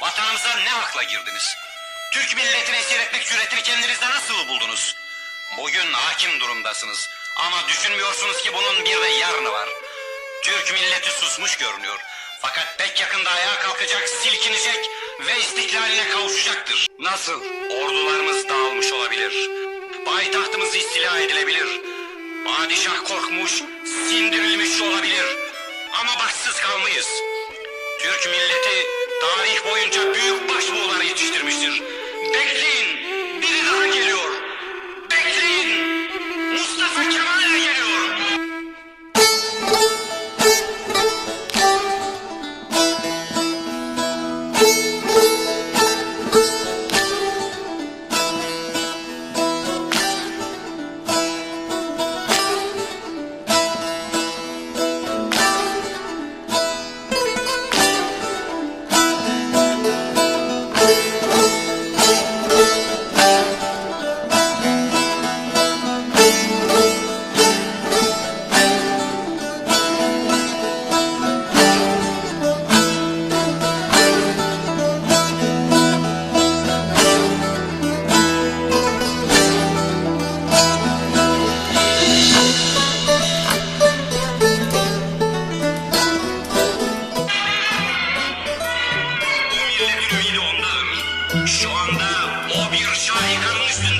Vatanımıza ne hakla girdiniz? Türk milletini esir etmek cüretini kendinizde nasıl buldunuz? Bugün hakim durumdasınız. Ama düşünmüyorsunuz ki bunun bir de yarını var. Türk milleti susmuş görünüyor. Fakat pek yakında ayağa kalkacak, silkinecek ve istiklaline kavuşacaktır. Nasıl? Ordularımız dağılmış olabilir. Payitahtımız istila edilebilir. Padişah korkmuş, sindirilmiş olabilir. Ama başsız kalmayız. Türk milleti tarih boyunca büyük başbuğlar yetiştirmiştir. Aynı yılondan şu anda o bir şaikanın üstünde.